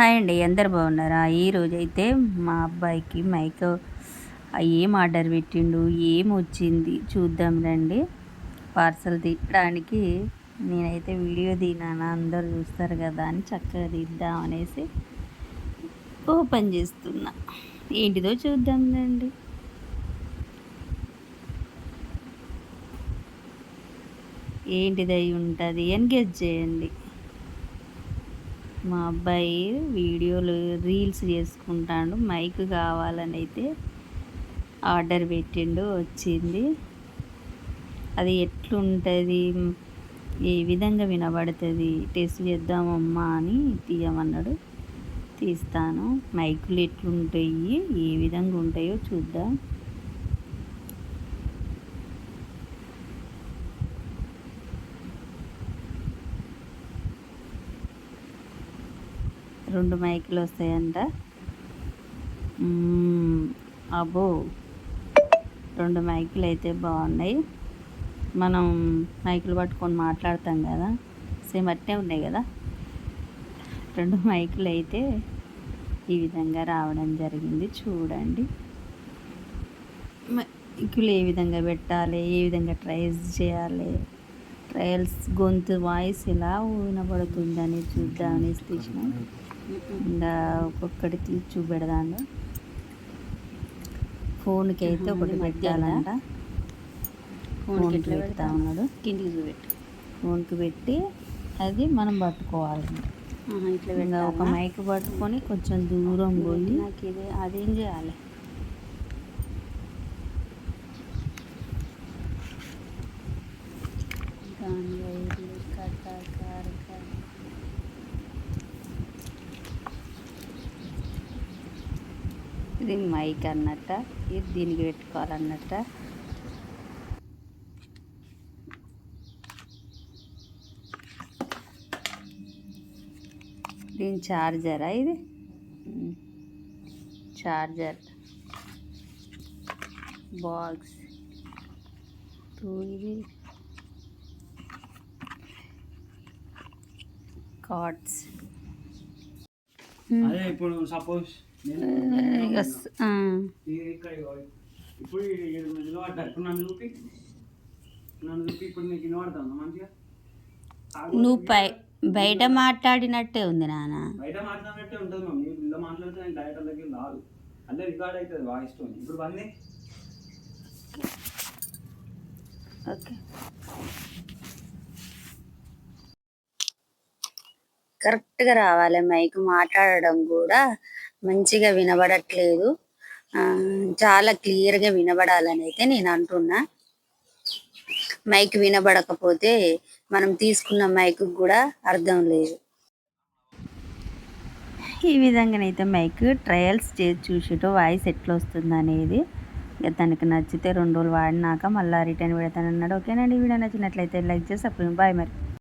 Hi అండి అందరు బాగున్నారా? ఈరోజు అయితే మా అబ్బాయికి మైక్ ఏం ఆర్డర్ పెట్టిండు ఏం వచ్చింది చూద్దాం రండి. పార్సల్ తీయడానికి నేనైతే వీడియో తీనాను అందరు చూస్తారు కదా అని చక్కగా తీద్దాం అనేసి ఓపెన్ చేస్తున్నా. ఏంటిదో చూద్దాం రండి. ఏంటిదై ఉంటుంది అని గెస్ చేయండి. మా అబ్బాయి వీడియోలు రీల్స్ చేసుకుంటాడు. మైక్ కావాలని అయితే ఆర్డర్ పెట్టిండు వచ్చింది. అది ఎట్లుంటుంది? ఏ విధంగా వినబడుతుంది. టెస్ట్ చేద్దామమ్మా అని తీయమన్నాడు. తీస్తాను. మైకులు ఎట్లుంటాయి? ఏ విధంగా ఉంటాయో చూద్దాం. రెండు మైకులు వస్తాయంట. అబ్బో. రెండు మైకులు అయితే బాగున్నాయి. మనం మైకులు పట్టుకొని మాట్లాడతాం కదా. సేమ్ అట్టే ఉన్నాయి కదా. రెండు మైకులు అయితే ఈ విధంగా రావడం జరిగింది. చూడండి. మైకులు ఏ విధంగా పెట్టాలి? ఏ విధంగా ట్రైల్స్ చేయాలి? ట్రయల్స్ గొంతు వాయిస్ ఎలా వినబడుతుందని చూద్దామని తీసినాం. ఇంకా ఒక్కొక్కటి తీసి చూపెడదాను. ఫోన్కి అయితే ఒకటి పెట్టాలంట. ఫోన్కి పెడతా ఉన్నాడు కిందికి చూపెట్టు. ఫోన్కి పెట్టి అది మనం పట్టుకోవాలి. ఇట్లా ఇంకా ఒక మైక్ పట్టుకొని కొంచెం దూరం పోయి నాకు ఇది అదేం చేయాలి? ఇది మైక్ అన్నట్ట ఇది దీనికి పెట్టుకోవాలన్నట్ట. దీని చార్జరా ఇది? చార్జర్. బాక్స్. ఇది. కార్డ్స్. అదే ఇప్పుడు సపోజ్ ఎస్ ఇప్పుడు నిలబడ్డా ఇప్పుడు నన్ను చూపి నన్ను చూపి ఇప్పుడు నీకు వినబడుతుందా మంచిగా? నువ్వు పై బయట మాట్లాడినట్టే ఉంది నాన్న. బయట మాట్లాడినట్టే ఉంటుంది మమ్మీ. ఇలా మాట్లాడితే నేను డైరెక్టర్ దగ్గర రాదు. అదే రికార్డ్ అవుతుంది వాయిస్ టోన్. ఇప్పుడు బంది ఓకే. కరెక్ట్గా రావాలి. మైక్ మాట్లాడడం కూడా మంచిగా వినబడట్లేదు. ఆ, చాలా క్లియర్గా వినబడాలని అయితే నేను అంటున్నా. మైక్ వినబడకపోతే మనం తీసుకున్న మైక్ కూడా అర్థం లేదు. ఈ విధంగానైతే మైక్ ట్రయల్స్ చేసి చూసిటో వాయిస్ ఎట్లా వస్తుంది అనేది తనకి నచ్చితే రెండు రోజులు వాడినాక మళ్ళీ రిటర్న్ పెడతానన్నాడు. ఓకేనండి వీడియో నచ్చినట్లయితే లైక్ చేసి అప్పుడు బాయ్ మరి.